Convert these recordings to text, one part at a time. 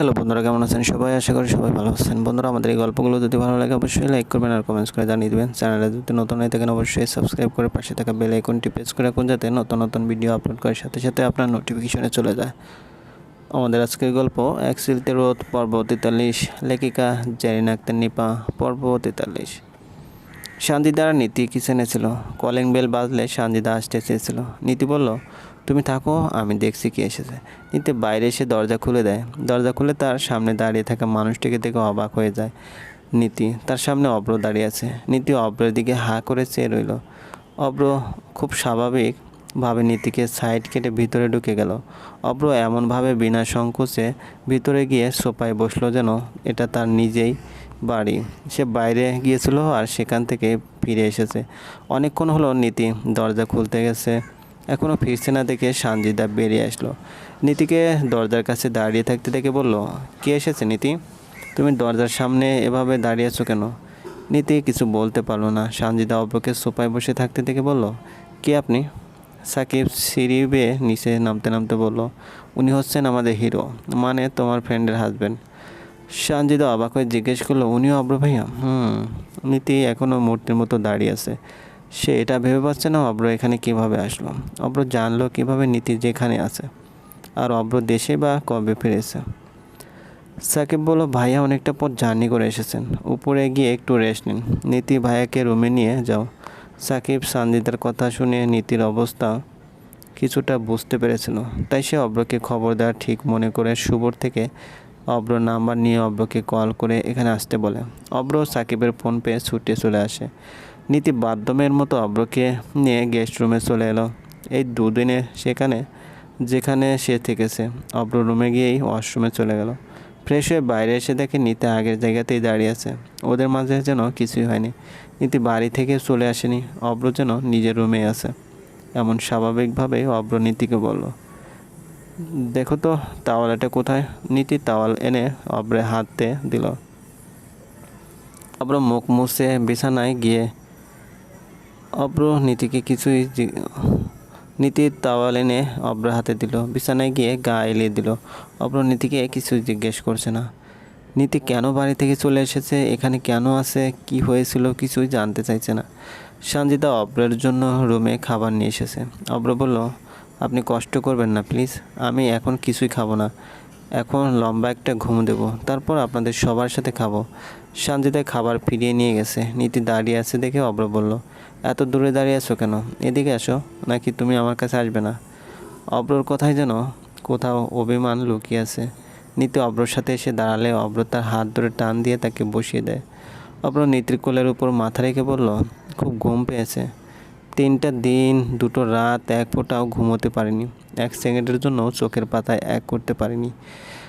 Hello বন্ধুরা, কেমন আছেন সবাই? আশা করি সবাই ভালো আছেন। বন্ধুরা, আমাদের এই গল্পগুলো যদি ভালো লাগে, অবশ্যই লাইক করবেন আর কমেন্টস করে জানিয়ে দেবেন। চ্যানেলে যদি নতুন হয়ে থাকেন, অবশ্যই সাবস্ক্রাইব করে পাশে থাকা বেল আইকনটি প্রেস করে রাখুন, যাতে নতুন নতুন ভিডিও আপলোড করার সাথে সাথে আপনার নোটিফিকেশনে চলে যায়। আমাদের আজকের গল্প এক সিলতে রোদ, পর্ব তেতাল্লিশ। লেখিকা জারিনা আক্তার নিপা, পর্ব তেতাল্লিশ। শান্তিদার নীতি কিচেনে ছিল? কলিং বেল বাজলে শান্তিদা আসতে চেয়েছিল। নীতি বলল তুমি থাকো, আমি দেখছি কি এসেছে। নিতে বাইরে এসে দরজা খুলে দেয়। দরজা খুলে তার সামনে দাঁড়িয়ে থাকা মানুষটিকে দেখে অবাক হয়ে যায় নীতি। তার সামনে অব্র দাঁড়িয়ে আছে। নীতি অব্রের দিকে হা করে চেয়ে রইল। অব্র খুব স্বাভাবিকভাবে নীতিকে সাইড কেটে ভিতরে ঢুকে গেল। অব্র এমনভাবে বিনা সংকোচে ভিতরে গিয়ে সোপায় বসল যেন এটা তার নিজেই বাড়ি। সে বাইরে গিয়েছিল আর সেখান থেকে ফিরে এসেছে। অনেকক্ষণ হলো নীতি দরজা খুলতে গেছে। এখনও ফিরছে না দেখে সানজিদা বেরিয়ে আসলো। নীতিকে দরজার কাছে দাঁড়িয়ে থাকতে দেখে বলল, কে এসেছে নীতি? তুমি দরজার সামনে এভাবে দাঁড়িয়ে আছো কেন? নীতি কিছু বলতে পারল না। সানজিদা অব্রকে সোফায় বসে থাকতে দেখে বলল, কে আপনি? সাকিব সিঁড়ি নিচে নামতে নামতে বলল, উনি হচ্ছেন আমাদের হিরো মানে তোমার ফ্রেন্ডের হাজব্যান্ড সানজিদা অবাক হয়ে জিজ্ঞেস করল, উনিও অব্র ভাইয়া? হুম। নীতি এখনও মূর্তির মতো দাঁড়িয়ে আছে। সে এটা ভেবে পাচ্ছে না অব্র এখানে কীভাবে আসলো। অব্র জানলো কীভাবে নীতি যেখানে আছে। আর অব্র দেশে বা কবে ফিরেছে? সাকিব বলল, ভাইয়া অনেকটা পথ জার্নি করে এসেছেন। উপরে গিয়ে একটু রেস্ট নিন। নীতি ভাইয়াকে রুমে নিয়ে যাও। সাকিব সানজিদার কথা শুনে নীতির অবস্থা কিছুটা বুঝতে পেরেছিল। তাই সে অব্রকে খবর দেওয়া ঠিক মনে করে শুভর থেকে অব্র নাম্বার নিয়ে অব্রকে কল করে এখানে আসতে বলে। অব্র সাকিবের ফোন পেয়ে ছুটে চলে আসে। নীতি বাধ্যমের মতো অব্রকে নিয়ে গেস্ট রুমে চলে এলো। এই দুদিনে সেখানে, যেখানে সে থেকেছে, অব্র রুমে গিয়েই ওয়াশরুমে চলে গেল। ফ্রেশ হয়ে বাইরে এসে দেখে নীতি আগের জায়গাতেই দাঁড়িয়ে আছে। ওদের মাঝে যেন কিছুই হয়নি। নীতি বাড়ি থেকে চলে আসেনি। অব্র যেন নিজের রুমেই আছে। এমন স্বাভাবিকভাবেই অব্র নীতিকে বলল, দেখো তো, তাওয়ালটা কোথায়? নীতি তাওয়াল এনে অব্রে হাতে দিল। অব্র মুখ মুছে বিছানায় গিয়ে অব্র নীতিকে কিছুই জি- নীতি তাওয়াল এনে অব্র হাতে দিল, বিছানায় গিয়ে গা এলিয়ে দিল। অব্র নীতিকে কিছু জিজ্ঞেস করছে না। নীতি কেন বাড়ি থেকে চলে এসেছে? এখানে কেন আছে? কি হয়েছিল? কিছুই জানতে চাইছে না। সঞ্জিতা অব্রের জন্য রুমে খাবার নিয়ে এসেছে। অব্র বলল, আপনি কষ্ট করবেন না, প্লিজ। আমি এখন কিছুই খাব না। এখন লম্বা একটা ঘুম দেবো। তারপর আপনাদের সবার সাথে খাব। সঞ্জিতা খাবার ফিরিয়ে নিয়ে গেছে। নীতি দাঁড়িয়ে আছে দেখে অব্র বলল এত দূরে দাঁড়িয়ে আছো কেন? এদিকে আসো, নাকি তুমি আমার কাছে আসবে না? অব্রর কথাই যেন কোথাও অভিমান লুকিয়ে আছে। নীতি অব্রর সাথে এসে দাঁড়ালে অব্র তার হাত ধরে টান দিয়ে তাকে বসিয়ে দেয়। অব্র নীতির কোলের উপর মাথা রেখে বলল, খুব ঘুম পেয়েছে। তিনটা দিন, দুটো রাত, এক ফোঁটাও ঘুমোতে পারিনি। এক সেকেন্ডের জন্য চোখের পাতায় এক করতে পারিনি।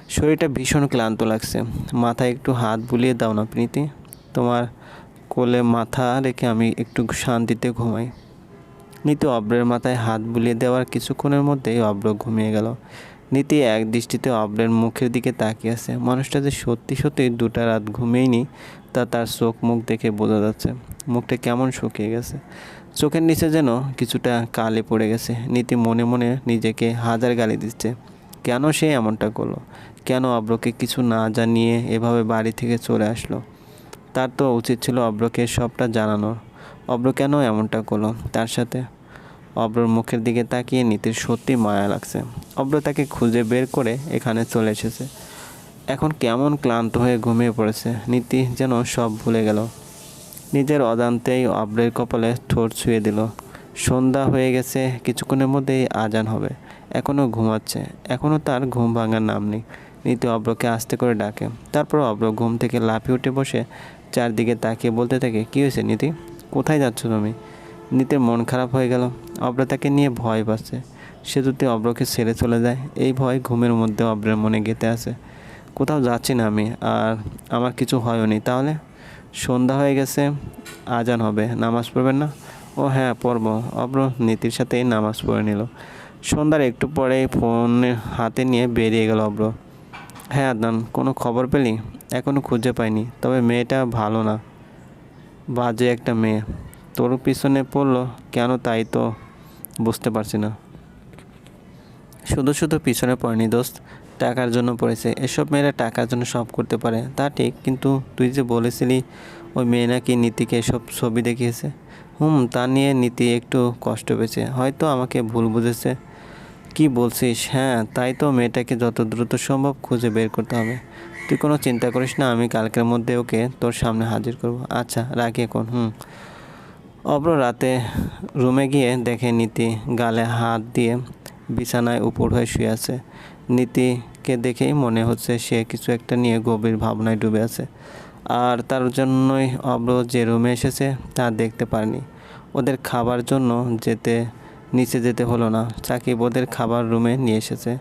শরীরটা ভীষণ ক্লান্ত লাগছে। মাথায় একটু হাত বুলিয়ে দাও না, প্রীতি। তোমার কোলে মাথা রেখে আমি একটু শান্তিতে ঘুমাই। নীতি অব্রের মাথায় হাত বুলিয়ে দেওয়ার কিছুক্ষণের মধ্যেই অব্র ঘুমিয়ে গেল। নীতি এক দৃষ্টিতে অব্রের মুখের দিকে তাকিয়ে আছে। মানুষটা যে সত্যি সত্যি দুটা রাত ঘুমিয়েনি, তা তার চোখ মুখ দেখে বোঝা যাচ্ছে। মুখটা কেমন শুকিয়ে গেছে। চোখের নিচে যেন কিছুটা কালে পড়ে গেছে। নীতি মনে মনে নিজেকে হাজার গালি দিচ্ছে। কেন সে এমনটা করল? কেন অব্রকে কিছু না জানিয়ে এভাবে বাড়ি থেকে চলে আসলো? তার তো উচিত ছিল অব্রকে সবটা জানানোর অব্র কেন এমনটা করল? তার সাথে অব্রর মুখের দিকে তাকিয়ে নীতির সত্যি মায়া লাগছে। অব্র তাকে খুঁজে বের করে এখানে চলে এসেছে। এখন কেমন ক্লান্ত হয়ে ঘুমিয়ে পড়েছে। নীতি যেন সব ভুলে গেল। নিজের অজান্তেই অব্রের কপালে ঠোঁট ছুঁয়ে দিল। সন্ধ্যা হয়ে গেছে, কিছুক্ষণের মধ্যেই আজান হবে। এখনও ঘুমাচ্ছে। এখনও তার ঘুম ভাঙার নাম নেই। নীতি অব্রকে আস্তে করে ডাকে। তারপর অব্র ঘুম থেকে লাফিয়ে উঠে বসে চারদিকে তাকিয়ে বলতে থাকে, কী হয়েছে নীতি? কোথায় যাচ্ছ তুমি? নীতির মন খারাপ হয়ে গেল। অব্র তাকে নিয়ে ভয় পাচ্ছে। সে যদি অব্রকে ছেড়ে চলে যায়। এই ভয় ঘুমের মধ্যে অব্রের মনে গেঁথে আছে কোথাও যাচ্ছি না আমি, আর আমার কিছু হয়ও নি, তাহলে? সন্ধ্যা হয়ে গেছে, আজান হবে, নামাজ পড়বেন না? ও হ্যাঁ পড়ব। অব্র নীতির সাথেই নামাজ পড়ে নিল। সন্ধ্যার একটু পরেই ফোন হাতে নিয়ে বেরিয়ে গেল অব্র। হ্যাঁ আদনান, কোনো খবর পেলি? এখনও খুঁজে পাইনি, তবে মেয়েটা ভালো না। বাজে একটা মেয়ে। তোর পিছনে পড়ল কেন তাই তো বুঝতে পারছি না। শুধু শুধু পিছনে পড়েনি দোস্ত, টাকার জন্য পড়েছে। এসব মেয়েরা টাকার জন্য সব করতে পারে, তা ঠিক, কিন্তু তুই যে বলেছিলি ওই মেয়ে নাকি নীতিকে এসব ছবি দেখিয়েছে। হুম, তা নিয়ে নীতি একটু কষ্ট পেয়েছে। হয়তো আমাকে ভুল বুঝেছে। কি বলছিস? হ্যাঁ তাই তো মেয়েটাকে যত দ্রুত সম্ভব খুঁজে বের করতে হবে। তুই কোনো চিন্তা করিস না, আমি কালকের মধ্যে ওকে তোর সামনে হাজির করব। আচ্ছা রাখি এখন, হুম। অব্র রাতে রুমে গিয়ে দেখে নীতি গালে হাত দিয়ে বিছানায় উপর হয়ে শুয়ে আছে। নীতিকে দেখেই মনে হচ্ছে সে কিছু একটা নিয়ে গভীর ভাবনায় ডুবে আছে। আর তার জন্যই অব্র যে রুমে এসেছে তা দেখতে পারেনি। ওদের খাবার জন্য যেতে নিচে যেতে হলো না। সাকিব ওদের খাবার রুমে নিয়ে এসেছে।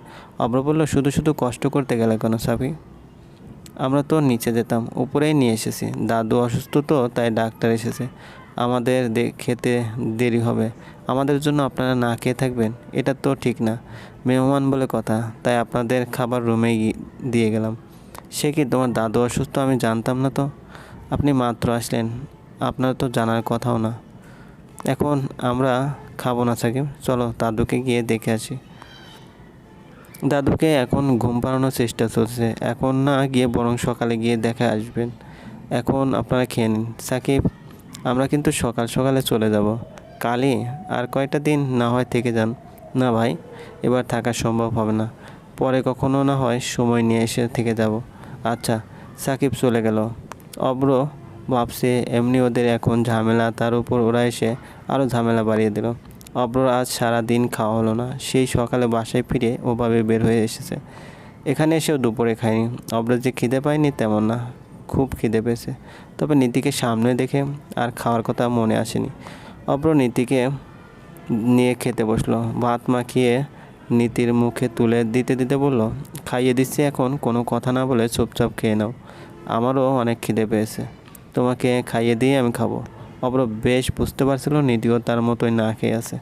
অব্র বলল, শুধু শুধু কষ্ট করতে গেলে কেন সাকিব আমরা তো নিচে যেতাম, উপরেই নিয়ে এসেছি। দাদু অসুস্থ তো, তাই ডাক্তার এসেছে। আমাদের খেতে দেরি হবে। আমাদের জন্য আপনারা না খেয়ে থাকবেন, এটা তো ঠিক না। মেহমান বলে কথা, তাই আপনাদের খাবার রুমে দিয়ে গেলাম। সে কি তোমার দাদু অসুস্থ আমি জানতাম না তো? আপনি মাত্র আসলেন, আপনার তো জানার কথাও না। এখন আমরা খাব না সাকিব। চলো দাদুকে গিয়ে দেখে আসি। দাদুকে এখন ঘুম পাড়ানোর চেষ্টা চলছে। এখন না গিয়ে বরং সকালে গিয়ে দেখে আসবেন। এখন আপনারা খেয়ে নিন। সাকিব, আমরা কিন্তু সকাল সকালে চলে যাব। কালই আর কয়টা দিন না হয় থেকে যান। না ভাই, এবার থাকা সম্ভব হবে না। পরে কখনো না হয় সময় নিয়ে এসে থেকে যাব। আচ্ছা সাকিব চলে গেল। অব্র ভাবছে, এমনি ওদের এখন ঝামেলা, তার উপর ওরা এসে আরও ঝামেলা বাড়িয়ে দিল। অব্র আজ সারা দিন খাওয়া হলো না। সেই সকালে বাসায় ফিরে ওভাবে বের হয়ে এসেছে। এখানে এসেও দুপুরে খায়নি। অব্র যে খিদে পায়নি তেমন না, খুব খিদে পেয়েছে। তবে নীতিকে সামনে দেখে আর খাওয়ার কথা মনে আসেনি। অব্র নীতিকে নিয়ে খেতে বসল। ভাত মাখিয়ে নীতির মুখে তুলে দিতে দিতে বলল, খাইয়ে দিচ্ছি এখন, কোনো কথা না বলে চুপচাপ খেয়ে নাও। আমারও অনেক খিদে পেয়েছে। তোমাকে খাইয়ে দিয়ে আমি খাব। অব্র বেশ বুঝতে পারছিল নীতিও তার মতোই না খেয়ে আছে।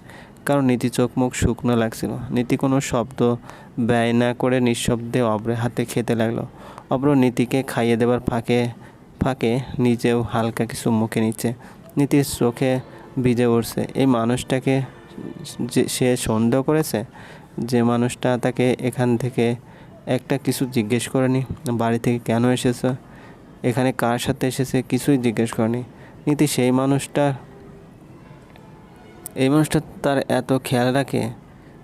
কারণ নীতি চোখ মুখ শুকনো লাগছিল। নীতি কোনো শব্দ ব্যয় না করে নিঃশব্দে অব্রের হাতে খেতে লাগল। অব্র নীতিকে খাইয়ে দেবার ফাঁকে ফাঁকে নিজেও হালকা কিছু মুখে নিচ্ছে। নীতির চোখে ভিজে উঠছে। এই মানুষটাকে যে, সে সন্দেহ করেছে? যে মানুষটা তাকে এখান থেকে একটা কিছু জিজ্ঞেস করেনি? বাড়ি থেকে কেন এসেছে? এখানে কার সাথে এসেছে? কিছুই জিজ্ঞেস করেনি। নীতি, সেই মানুষটার এই মানুষটা তার এত খেয়াল রাখে,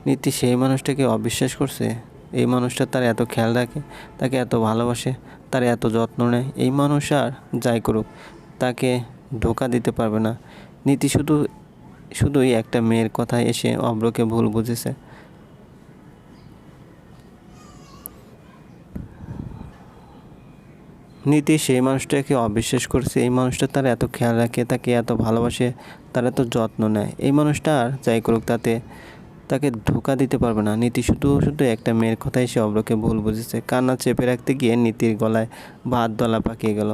নীতি, সেই মানুষটাকে অবিশ্বাস করছে, এই মানুষটা তার এত খেয়াল রাখে, তাকে এত ভালোবাসে, তার এত যত্ন নেয়, এই মানুষ আর যাই করুক, তাকে ধোকা দিতে পারবে না। নীতি শুধু, শুধুই একটা মেয়ের কথায় এসে অব্রকে ভুল বুঝেছে। নীতি সেই মানুষটাকে অবিশ্বাস করছে। এই মানুষটা তার এত খেয়াল রাখে, তাকে এত ভালোবাসে, তার এত যত্ন নেয়। এই মানুষটা আর যাই করুক, তাতে তাকে ধোকা দিতে পারবে না। নীতি শুধু শুধু একটা মেয়ের কথাই সে অব্রকে ভুল বুঝেছে। কান্না চেপে রাখতে গিয়ে নীতির গলায় ভাত দলা পাকিয়ে গেল।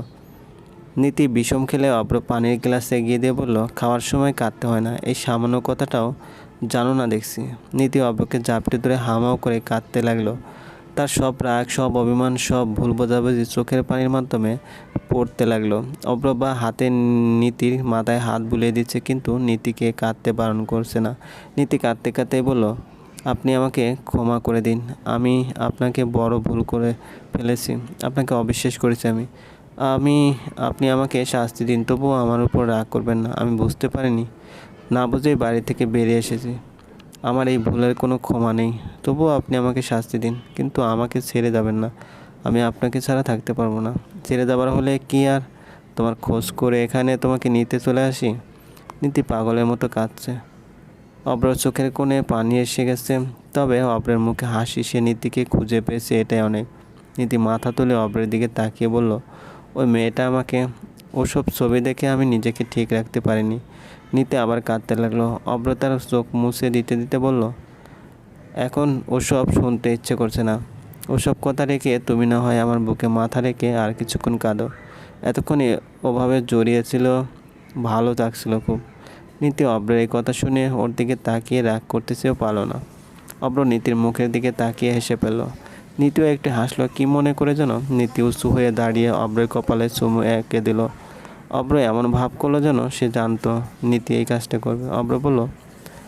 নীতি বিষম খেলে অব্র পানির গ্লাস এগিয়ে দিয়ে বলল, খাওয়ার সময় কাঁদতে হয় না। এই সামান্য কথাটাও জানো না দেখছি। নীতি অব্রকে জাপটে ধরে হামাও করে কাঁদতে লাগল। তার সব রাগ, সব অভিমান, সব ভুল বোঝাবুঝি চোখের পানির মাধ্যমে পড়তে লাগল। অব্র বা হাতে নীতির মাথায় হাত বুলিয়ে দিচ্ছে, কিন্তু নীতিকে কাঁদতে বারণ করছে না। নীতি কাঁদতে কাঁদতেই বলল, আপনি আমাকে ক্ষমা করে দিন। আমি আপনাকে বড় ভুল করে ফেলেছি। আপনাকে অবিশ্বাস করেছি আমি। আমি, আপনি আমাকে শাস্তি দিন, তবুও আমার উপর রাগ করবেন না। আমি বুঝতে পারিনি। না বুঝেই বাড়ি থেকে বেরিয়ে এসেছি। আমার এই ভুলের কোনো ক্ষমা নেই। তবুও আপনি আমাকে শাস্তি দিন, কিন্তু আমাকে ছেড়ে যাবেন না। আমি আপনাকে ছাড়া থাকতে পারব না। ছেড়ে যাবার হলে কি আর? তোমার খোঁজ করে এখানে তোমাকে নিতে চলে আসি? নীতি পাগলের মতো কাঁদছে। অব্র চোখের কোণে পানি এসে গেছে। তবে অব্রের মুখে হাসি, সে নীতিকে খুঁজে পেয়েছে এটাই অনেক। নীতি মাথা তুলে অব্রের দিকে তাকিয়ে বলল, ওই মেয়েটা আমাকে, ওসব ছবি দেখে আমি নিজেকে ঠিক রাখতে পারিনি। নিতে আবার কাঁদতে লাগল। অব্র তার চোখ মুছে দিতে দিতে বলল, এখন ওসব শুনতে ইচ্ছে করছে না। ওসব কথা রেখে তুমি না হয় আমার বুকে মাথা রেখে আর কিছুক্ষণ কাঁদো। এতক্ষণ ওভাবে জড়িয়েছিল, ভালো থাকছিল খুব। নীতি অব্রের এই কথা শুনে ওর দিকে তাকিয়ে রাগ করতেছেও পারল না। অব্র নীতির মুখের দিকে তাকিয়ে হেসে পেল নীতিও একটু হাসলো, কি মনে করে যেন? নীতি উঁচু হয়ে দাঁড়িয়ে অব্রের কপালে চুমু এঁকে দিল। অব্র এমন ভাব করল যেন সে জানতো, নীতি এই কাজটা করবে। অব্র বলল,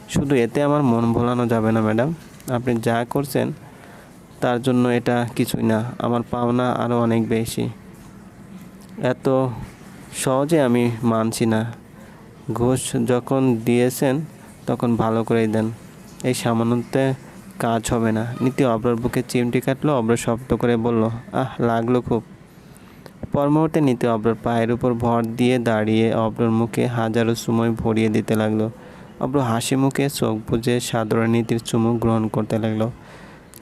শুধু এতে আমার মন ভোলানো যাবে না, ম্যাডাম। আপনি যা করছেন, তার জন্য এটা কিছুই না। আমার পাওনা আরও অনেক বেশি। এত সহজে আমি মানছি না। ঘুষ যখন দিয়েছেন, তখন ভালো করেই দেন। এই সামান্যতে কাজ হবে না। নীতি অব্রর বুকে চিমটি কাটলো। অব্র শব্দ করে বলল, আহ, লাগল খুব। পর নিতে অব্রর পায়ের উপর ভর দিয়ে দাঁড়িয়ে অব্রর মুখে হাজারো সময় ভরিয়ে দিতে লাগল। অব্র হাসি মুখে চোখ বুজে সাধারণ নীতির চুমুক গ্রহণ করতে লাগল।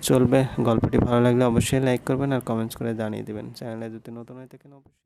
চলবে, গল্পটি ভালো লাগলে অবশ্যই লাইক করবেন আর কমেন্টস করে জানিয়ে দেবেন। চ্যানেলে যদি নতুন হয়ে থাকেন, অবশ্যই